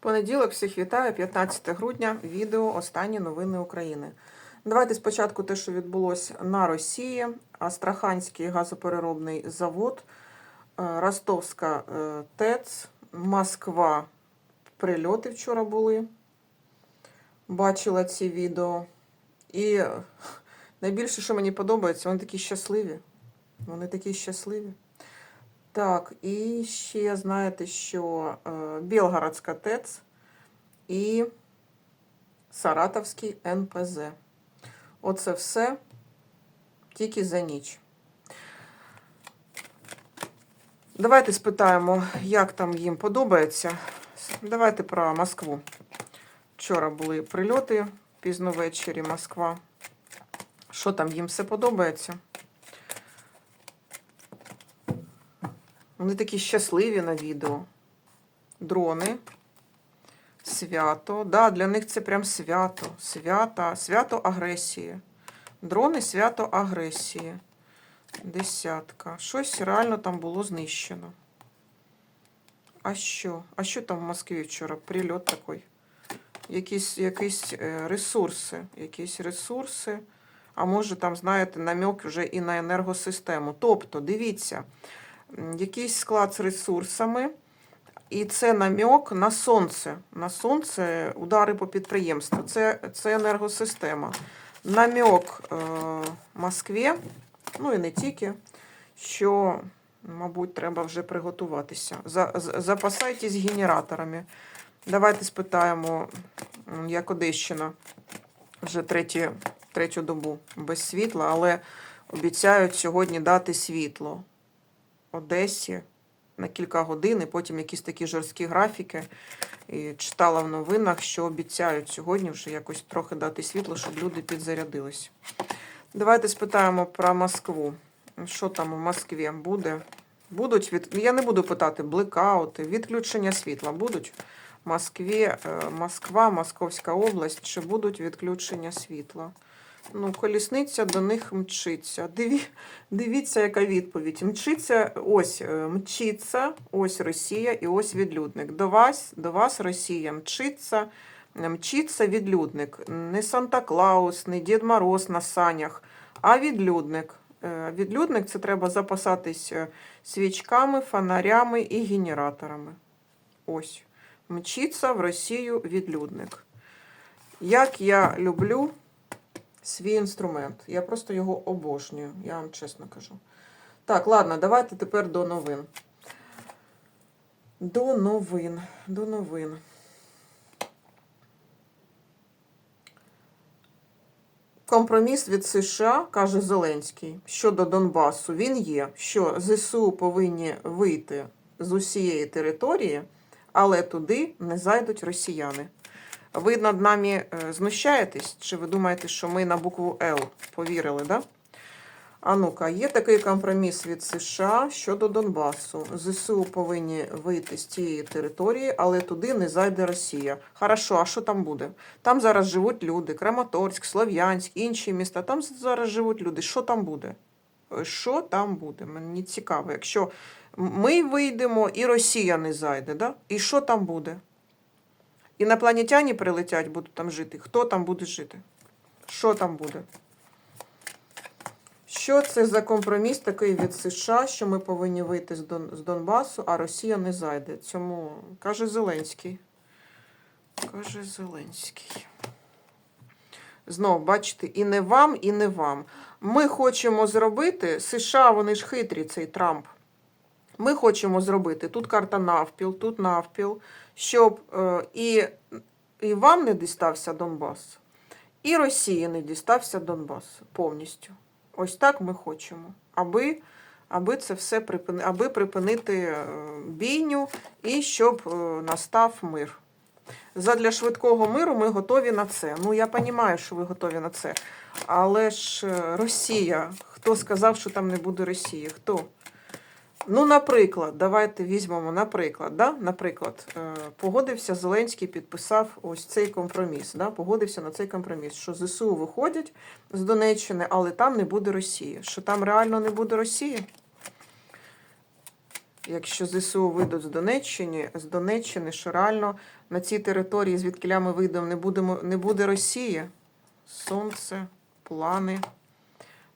Понеділок всіх вітаю, 15 грудня, відео Останні новини України. Давайте спочатку те, що відбулося на Росії. Астраханський газопереробний завод, е, Ростовська е, ТЕЦ, Москва. Прильоти вчора були. Бачила ці відео. І найбільше, що мені подобається, вони такі щасливі. Вони такі щасливі. Так, і ще знаєте, що е, Білгородська ТЕЦ і Саратовський НПЗ. Оце все тільки за ніч. Давайте спитаємо, як там їм подобається. Давайте про Москву. Вчора були прильоти пізно ввечері Москва. Що там їм все подобається? Вони такі щасливі на відео. Дрони. Свято. Да, для них це прям свято. Свято, свято агресії. Дрони свято агресії. Десятка. Щось реально там було знищено. А що? А що там в Москві вчора? Прильот такий. Якісь, якісь е, ресурси. Якісь ресурси. А може там, знаєте, намек вже і на енергосистему. Тобто, дивіться якийсь склад з ресурсами, і це намек на сонце. На сонце удари по підприємству. Це, це енергосистема. Намек е, Москві, ну і не тільки, що, мабуть, треба вже приготуватися. За, запасайтесь генераторами. Давайте спитаємо, як Одещина вже треті, третю добу без світла, але обіцяють сьогодні дати світло. Одесі на кілька годин, і потім якісь такі жорсткі графіки. І читала в новинах, що обіцяють сьогодні вже якось трохи дати світло, щоб люди підзарядились. Давайте спитаємо про Москву. Що там у Москві буде? Будуть від... Я не буду питати блекаути, відключення світла будуть в Москві, е, Москва, Московська область, чи будуть відключення світла? Ну, колісниця до них мчиться. Диві... Дивіться, яка відповідь. Мчиться, ось е, мчиться, ось Росія і ось відлюдник. До вас, до вас Росія мчиться, мчиться відлюдник. Не Санта-Клаус, не Дід Мороз на санях, а відлюдник. Е, Відлюдник це треба запасатись е, свічками, фонарями і генераторами. Ось. Мчиться в Росію відлюдник. Як я люблю свій інструмент. Я просто його обожнюю, я вам чесно кажу. Так, ладно, давайте тепер до новин. До новин. До новин. Компроміс від США, каже Зеленський, щодо Донбасу, він є, що ЗСУ повинні вийти з усієї території, але туди не зайдуть росіяни. Ви над нами е, знущаєтесь? Чи ви думаєте, що ми на букву Л повірили, да? А ну-ка, є такий компроміс від США щодо Донбасу. ЗСУ повинні вийти з цієї території, але туди не зайде Росія. Хорошо, а що там буде? Там зараз живуть люди: Краматорськ, Слов'янськ, інші міста. Там зараз живуть люди. Що там буде? Е, Що там буде? Мені цікаво. Якщо ми вийдемо і Росія не зайде, да? і що там буде? Інопланетяні прилетять, будуть там жити. Хто там буде жити? Що там буде? Що це за компроміс такий від США, що ми повинні вийти з, Дон, з Донбасу, а Росія не зайде? Цьому каже Зеленський. Каже Зеленський. Знову, бачите, і не вам, і не вам. Ми хочемо зробити, США, вони ж хитрі, цей Трамп. Ми хочемо зробити тут карта навпіл, тут навпіл, щоб е, і, і вам не дістався Донбас, і Росії не дістався Донбас повністю. Ось так ми хочемо, аби, аби це все припини, аби припинити е, бійню і щоб е, настав мир. Задля швидкого миру ми готові на це. Ну, я розумію, що ви готові на це. Але ж Росія, хто сказав, що там не буде Росії? Хто? Ну, наприклад, давайте візьмемо, наприклад, да? наприклад, е, погодився Зеленський, підписав ось цей компроміс. Да? Погодився на цей компроміс, що ЗСУ виходять з Донеччини, але там не буде Росії. Що там реально не буде Росії? якщо ЗСУ вийдуть з Донеччини, з Донеччини, що реально на цій території, звідки ми вийдемо, не, будемо, не буде Росії. Сонце, плани.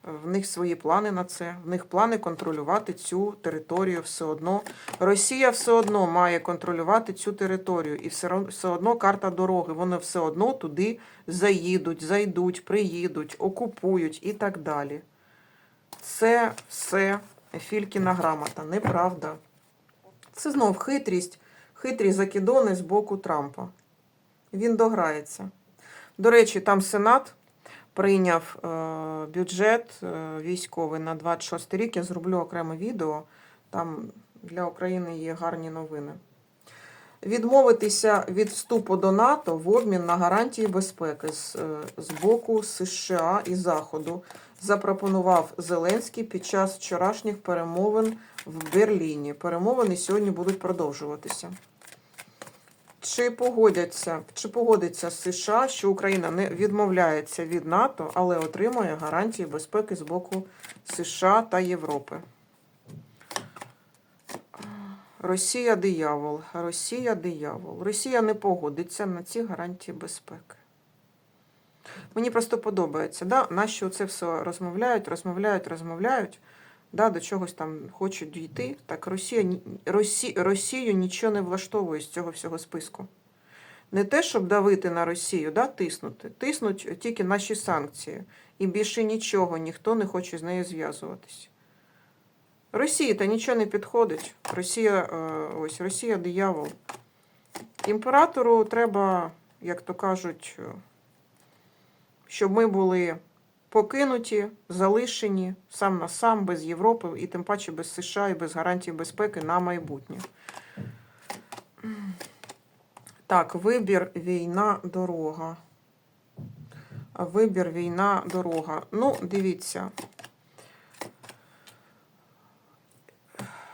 В них свої плани на це. В них плани контролювати цю територію все одно. Росія все одно має контролювати цю територію. І все, одно карта дороги. Вони все одно туди заїдуть, зайдуть, приїдуть, окупують і так далі. Це все Фількіна грамота. Неправда. Це знов хитрість, хитрі закидони з боку Трампа. Він дограється. До речі, там Сенат прийняв е, бюджет е, військовий на 26 рік. Я зроблю окреме відео. Там для України є гарні новини. Відмовитися від вступу до НАТО в обмін на гарантії безпеки з, е, з боку США і Заходу запропонував Зеленський під час вчорашніх перемовин в Берліні. Перемовини сьогодні будуть продовжуватися. Чи погодяться, чи погодиться США, що Україна не відмовляється від НАТО, але отримує гарантії безпеки з боку США та Європи? Росія диявол. Росія диявол. Росія не погодиться на ці гарантії безпеки. Мені просто подобається, да? нащо це все розмовляють, розмовляють, розмовляють, да? до чогось там хочуть дійти. Так Росія, Росі, Росію нічого не влаштовує з цього всього списку. Не те, щоб давити на Росію, да? тиснути. Тиснуть тільки наші санкції. І більше нічого, ніхто не хоче з нею зв'язуватися. Росії та нічого не підходить. Росія, е, ось Росія диявол. Імператору треба, як то кажуть, е, щоб ми були покинуті, залишені сам на сам, без Європи, і тим паче без США і без гарантій безпеки на майбутнє. Так, вибір, війна, дорога. Вибір, війна, дорога. Ну, дивіться.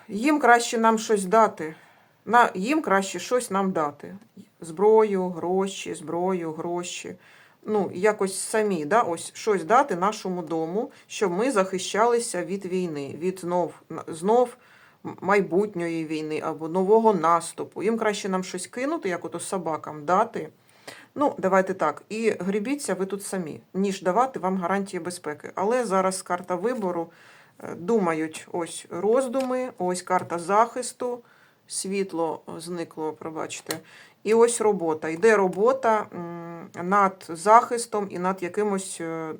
Їм краще нам щось дати. На, їм краще щось нам дати. Зброю, гроші, зброю, гроші. Ну, якось самі, да, ось щось дати нашому дому, щоб ми захищалися від війни, від знов, знов майбутньої війни або нового наступу. Їм краще нам щось кинути, як ото собакам дати. Ну, давайте так. І грібіться ви тут самі, ніж давати вам гарантії безпеки. Але зараз карта вибору е, думають ось роздуми, ось карта захисту, світло зникло, пробачте. І ось робота. Йде робота над захистом і над якимось е,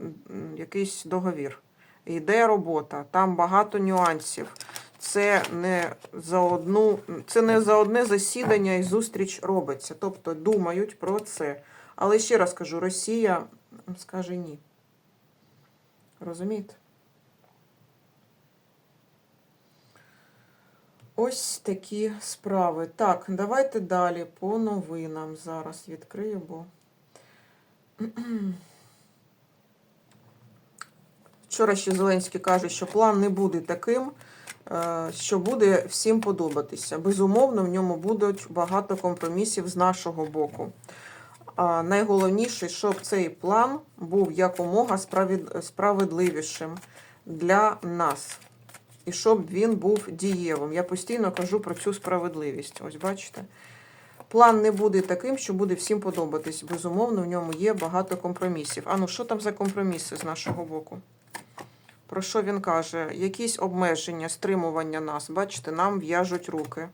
якийсь договір. Йде робота, там багато нюансів. Це не за одну, це не за одне засідання і зустріч робиться. Тобто думають про це. Але ще раз кажу, Росія скаже ні. Розумієте? Ось такі справи. Так, давайте далі по новинам зараз відкрию, бо. Вчора ще Зеленський каже, що план не буде таким, е, що буде всім подобатися. Безумовно, в ньому будуть багато компромісів з нашого боку. А найголовніше, щоб цей план був якомога справедливішим для нас. І щоб він був дієвим. Я постійно кажу про цю справедливість. Ось бачите. План не буде таким, що буде всім подобатись. Безумовно, в ньому є багато компромісів. А ну що там за компроміси з нашого боку? Про що він каже? Якісь обмеження, стримування нас. Бачите, нам в'яжуть руки.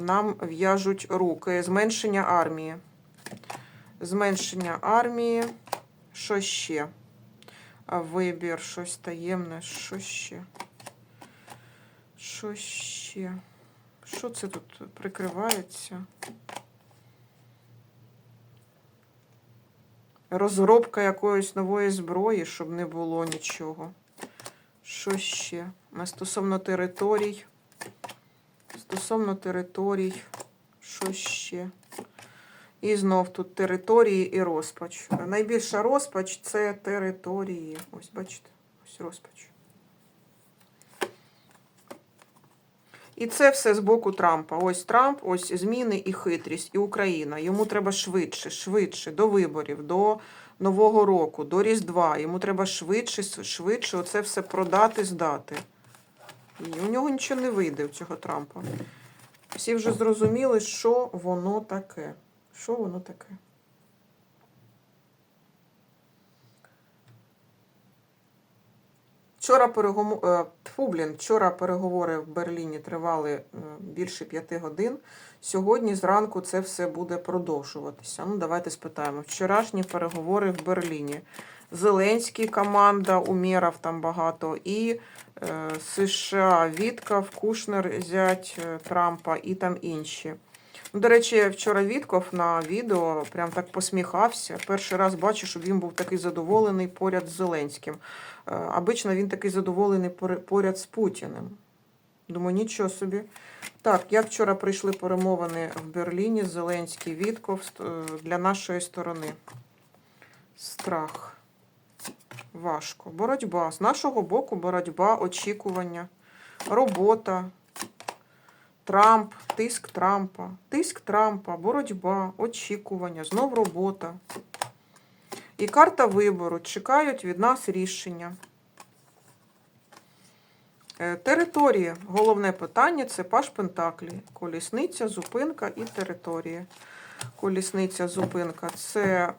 Нам в'яжуть руки. Зменшення армії. Зменшення армії. Що ще? Вибір, щось таємне, що ще? Що ще? Що це тут прикривається? Розробка якоїсь нової зброї, щоб не було нічого. Що ще? А Стосовно територій. Стосовно територій. Що ще? І знов тут території і розпач. Найбільша розпач це території. Ось, бачите, ось розпач. І це все з боку Трампа. Ось Трамп, ось зміни і хитрість, і Україна. Йому треба швидше, швидше, до виборів, до Нового року, до Різдва. Йому треба швидше, швидше оце все продати, здати. І у нього нічого не вийде у цього Трампа. Всі вже зрозуміли, що воно таке. Що воно таке? Вчора перегому... е, тьфу, блін, вчора переговори в Берліні тривали е, більше п'яти годин. Сьогодні зранку це все буде продовжуватися. Ну, давайте спитаємо. Вчорашні переговори в Берліні. Зеленський команда, Умєров там багато, і е, США, Вітков, Кушнер, зять е, Трампа і там інші. До речі, вчора Вітков на відео прям так посміхався. Перший раз бачу, щоб він був такий задоволений поряд з Зеленським. Е, Обично він такий задоволений поряд з Путіним. Думаю, нічого собі. Так, як вчора прийшли перемовини в Берліні, Зеленський, Вітков е, для нашої сторони. Страх. Важко. Боротьба. З нашого боку боротьба, очікування, робота. Трамп, тиск Трампа, тиск Трампа, боротьба, очікування, знов робота. І карта вибору. Чекають від нас рішення. Е, Територія. Головне питання це Паш Пентаклі. Колісниця, зупинка і територія. Колісниця, зупинка це е,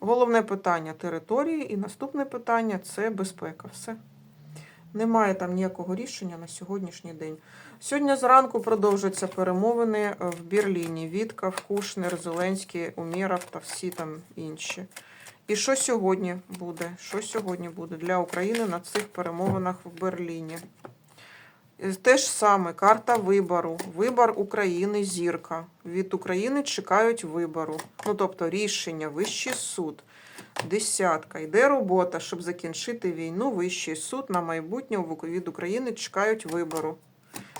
головне питання території. І наступне питання це безпека. Все. Немає там ніякого рішення на сьогоднішній день. Сьогодні зранку продовжуються перемовини в Берліні. Вітков, Кушнер, Зеленський, Умєров та всі там інші. І що сьогодні буде? Що сьогодні буде для України на цих перемовинах в Берліні? Е, Те ж саме, карта вибору. Вибор України зірка. Від України чекають вибору. Ну, тобто рішення, вищий суд. Десятка. Йде робота, щоб закінчити війну. Вищий суд на майбутнє від України чекають вибору.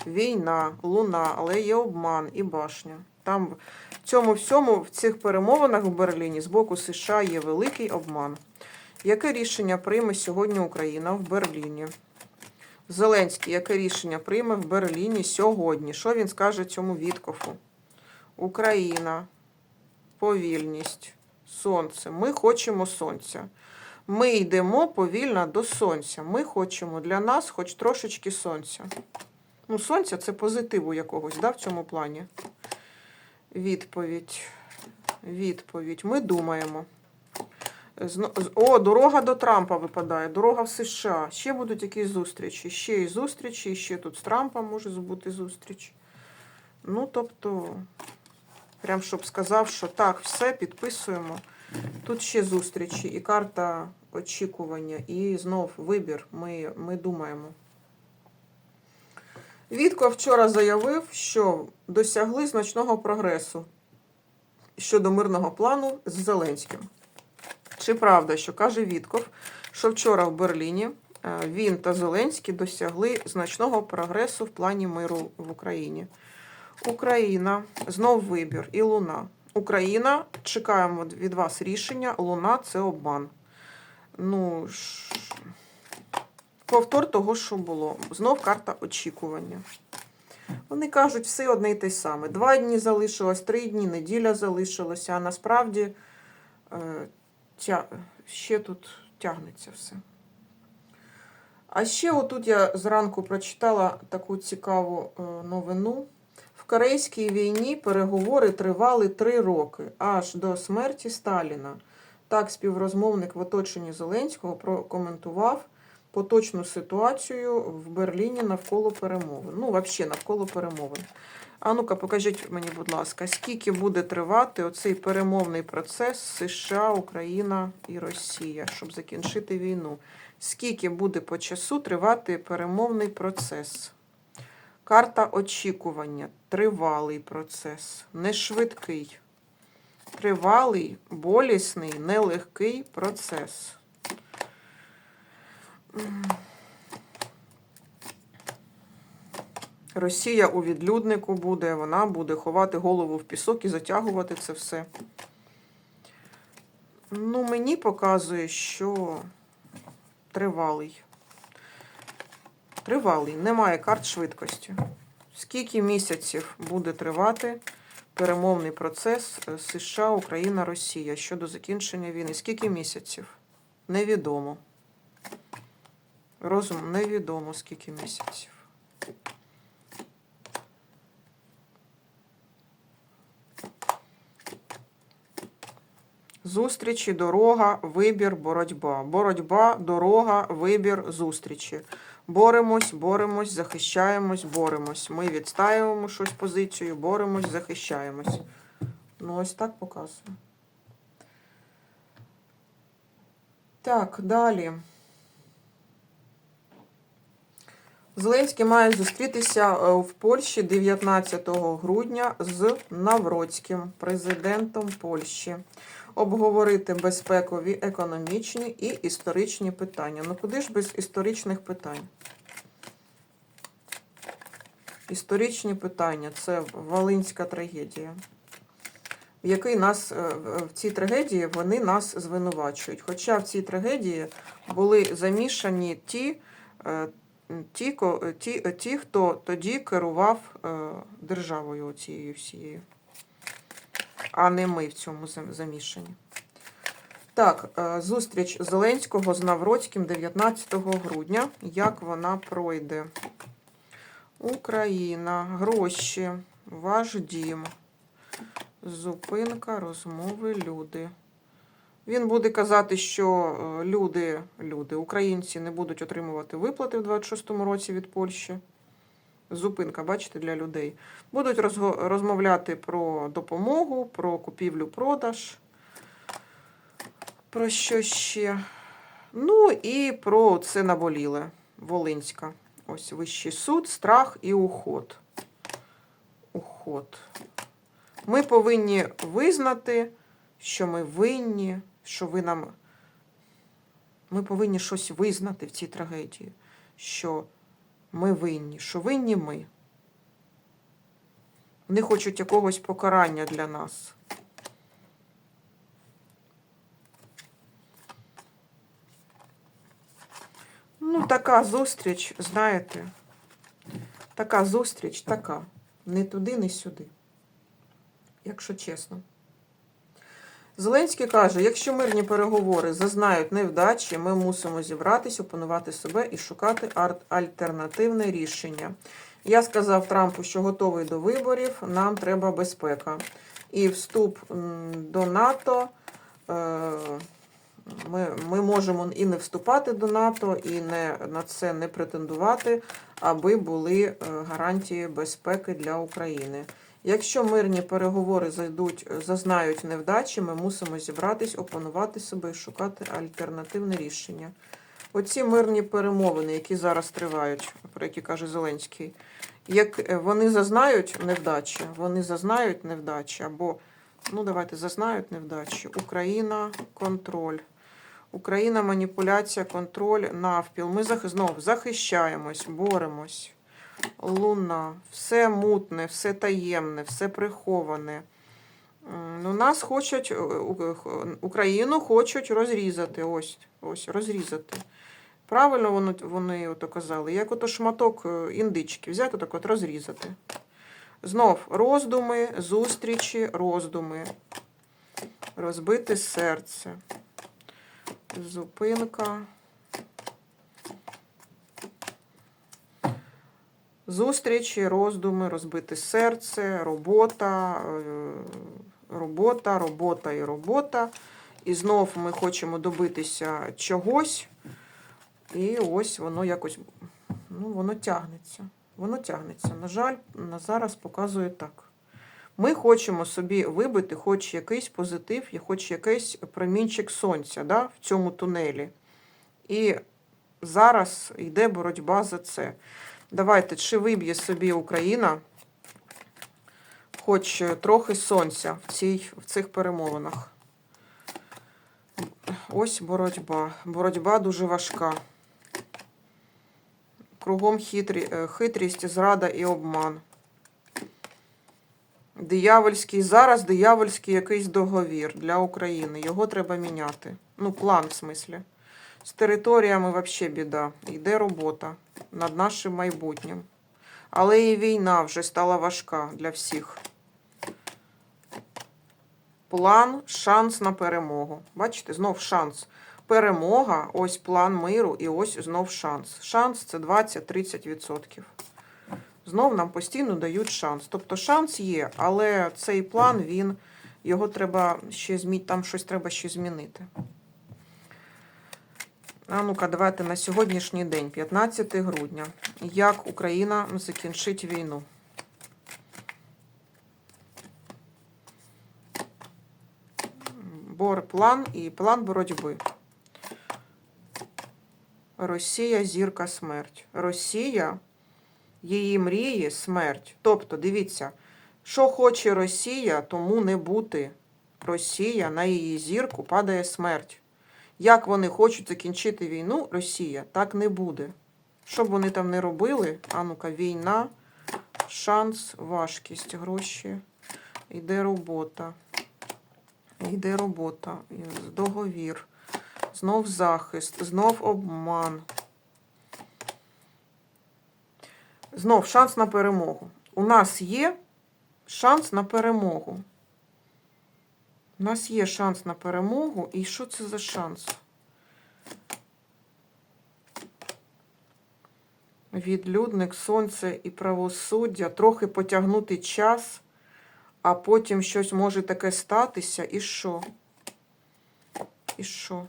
Війна, луна, але є обман і башня. Там в цьому всьому, в цих перемовинах в Берліні з боку США є великий обман. Яке рішення прийме сьогодні Україна в Берліні? Зеленський, яке рішення прийме в Берліні сьогодні? Що він скаже цьому Віткофу? Україна, повільність, сонце. Ми хочемо сонця. Ми йдемо повільно до сонця. Ми хочемо для нас хоч трошечки сонця. Ну, сонця це позитиву якогось, да, в цьому плані. Відповідь. Відповідь. Ми думаємо. О, дорога до Трампа випадає. Дорога в США. Ще будуть якісь зустрічі. Ще і зустрічі, ще тут з Трампом може бути зустріч. Ну, тобто, прям щоб сказав, що так, все, підписуємо. Тут ще зустрічі, і карта очікування, і знов вибір. Ми, ми думаємо. Вітко вчора заявив, що досягли значного прогресу щодо мирного плану з Зеленським. Чи правда, що каже Вітков, що вчора в Берліні е, він та Зеленський досягли значного прогресу в плані миру в Україні? Україна, знов вибір і Луна. Україна, чекаємо від вас рішення. Луна це обман. Ну, ж, повтор того, що було. Знов карта очікування. Вони кажуть, все одне й те саме. Два дні залишилось, три дні, неділя залишилося, а насправді е, тя... ще тут тягнеться все. А ще отут я зранку прочитала таку цікаву е, новину. Корейській війні переговори тривали три роки, аж до смерті Сталіна. Так співрозмовник в оточенні Зеленського прокоментував поточну ситуацію в Берліні навколо перемовин. Ну, взагалі, навколо перемовин. А ну-ка, покажіть мені, будь ласка, скільки буде тривати оцей перемовний процес США, Україна і Росія, щоб закінчити війну? Скільки буде по часу тривати перемовний процес? Карта очікування. Тривалий процес, не швидкий. Тривалий, болісний, нелегкий процес. Росія у відлюднику буде, вона буде ховати голову в пісок і затягувати це все. Ну, мені показує, що тривалий. Тривалий, немає карт швидкості. Скільки місяців буде тривати перемовний процес е, США, Україна, Росія щодо закінчення війни? Скільки місяців? Невідомо. Розум невідомо, скільки місяців. Зустрічі, дорога, вибір, боротьба. Боротьба, дорога, вибір, зустрічі. Боремось, боремось, захищаємось, боремось. Ми відстаюємо щось позицію, боремось, захищаємось. Ну, ось так показую. Так, далі. Зеленський має зустрітися е, в Польщі 19 грудня з Навроцьким, президентом Польщі обговорити безпекові, економічні і історичні питання. Ну куди ж без історичних питань? Історичні питання це Волинська трагедія. В який нас е, в цій трагедії вони нас звинувачують. Хоча в цій трагедії були замішані ті, е, ті, ті, ті хто тоді керував е, державою цією всією а не ми в цьому зам- замішані. Так, е, зустріч Зеленського з Навроцьким 19 грудня. Як вона пройде? Україна, гроші, ваш дім, зупинка, розмови, люди. Він буде казати, що е, люди, люди, українці не будуть отримувати виплати в 26-му році від Польщі. Зупинка, бачите, для людей. Будуть розмовляти про допомогу, про купівлю-продаж. Про що ще? Ну і про це наболіле. Волинська. Ось вищий суд, страх і уход. Уход. Ми повинні визнати, що ми винні, що ви нам. Ми повинні щось визнати в цій трагедії. Що ми винні, що винні ми. Вони хочуть якогось покарання для нас. Ну, така зустріч, знаєте, така зустріч, така. Не туди, не сюди. Якщо чесно. Зеленський каже, якщо мирні переговори зазнають невдачі, ми мусимо зібратись, опанувати себе і шукати альтернативне рішення. Я сказав Трампу, що готовий до виборів, нам треба безпека. І вступ до НАТО. е, Ми, ми можемо і не вступати до НАТО, і не, на це не претендувати, аби були е, гарантії безпеки для України. Якщо мирні переговори зайдуть, зазнають невдачі, ми мусимо зібратись, опанувати себе і шукати альтернативне рішення. Оці мирні перемовини, які зараз тривають, про які каже Зеленський, як е, вони зазнають невдачі, вони зазнають невдачі, або, ну давайте, зазнають невдачі. Україна, контроль. Україна, маніпуляція, контроль, навпіл. Ми зах... знов захищаємось, боремось. Луна, все мутне, все таємне, все приховане. Ну, нас хочуть, е, х- Україну хочуть розрізати. Ось, ось, розрізати. Правильно вони, вони ото казали, як ото шматок е, індички, взяти так от розрізати. Знов роздуми, зустрічі, роздуми. Розбити серце. Зупинка. Зустрічі, роздуми, розбите серце, робота, е, робота, робота і робота. І знов ми хочемо добитися чогось. І ось воно якось ну, воно тягнеться. Воно тягнеться. На жаль, на зараз показує так. Ми хочемо собі вибити хоч якийсь позитив, і хоч якийсь промінчик сонця да, в цьому тунелі. І зараз йде боротьба за це. Давайте, чи виб'є собі Україна хоч трохи сонця в, цій, в цих перемовинах. Ось боротьба. Боротьба дуже важка. Кругом хитрі, е, хитрість, зрада і обман. Диявольський, зараз диявольський якийсь договір для України. Його треба міняти. Ну, план, в смислі. З територіями взагалі біда. Йде робота над нашим майбутнім. Але і війна вже стала важка для всіх. План, шанс на перемогу. Бачите, знов шанс. Перемога, ось план миру, і ось знов шанс. Шанс це 20-30%. Знов нам постійно дають шанс. Тобто шанс є, але цей план, він, його треба ще змінити, там щось треба ще змінити. А ну-ка, давайте на сьогоднішній день, 15 грудня. Як Україна закінчить війну? Бор план і план боротьби. Росія зірка смерть. Росія, її мрії смерть. Тобто, дивіться, що хоче Росія, тому не бути. Росія на її зірку падає смерть. Як вони хочуть закінчити війну, Росія, так не буде. Що б вони там не робили, а ну-ка, війна, шанс, важкість, гроші, йде робота. Йде робота, договір, знов захист, знов обман. Знов шанс на перемогу. У нас є шанс на перемогу. У нас є шанс на перемогу. І що це за шанс? Відлюдник, сонце і правосуддя. Трохи потягнути час, а потім щось може таке статися. І що? І що?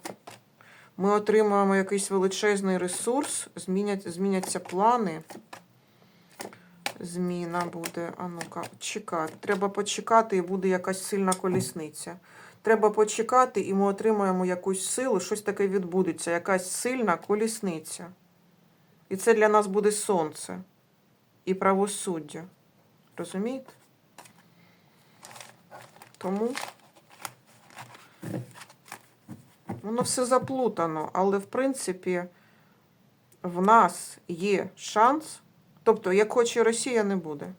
Ми отримаємо якийсь величезний ресурс, змінять, зміняться плани. Зміна буде. А ну-ка, чекати. Треба почекати, і буде якась сильна колісниця. Треба почекати, і ми отримаємо якусь силу, щось таке відбудеться, якась сильна колісниця. І це для нас буде сонце і правосуддя. Розумієте? Тому воно все заплутано, але в принципі в нас є шанс. Тобто, як хоче Росія, не буде.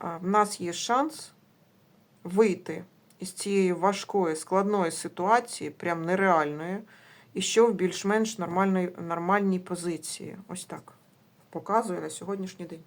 В нас є шанс вийти із цієї важкої, складної ситуації, прям нереальної, і що в більш-менш нормальної нормальній позиції. Ось так. Показує на сьогоднішній день.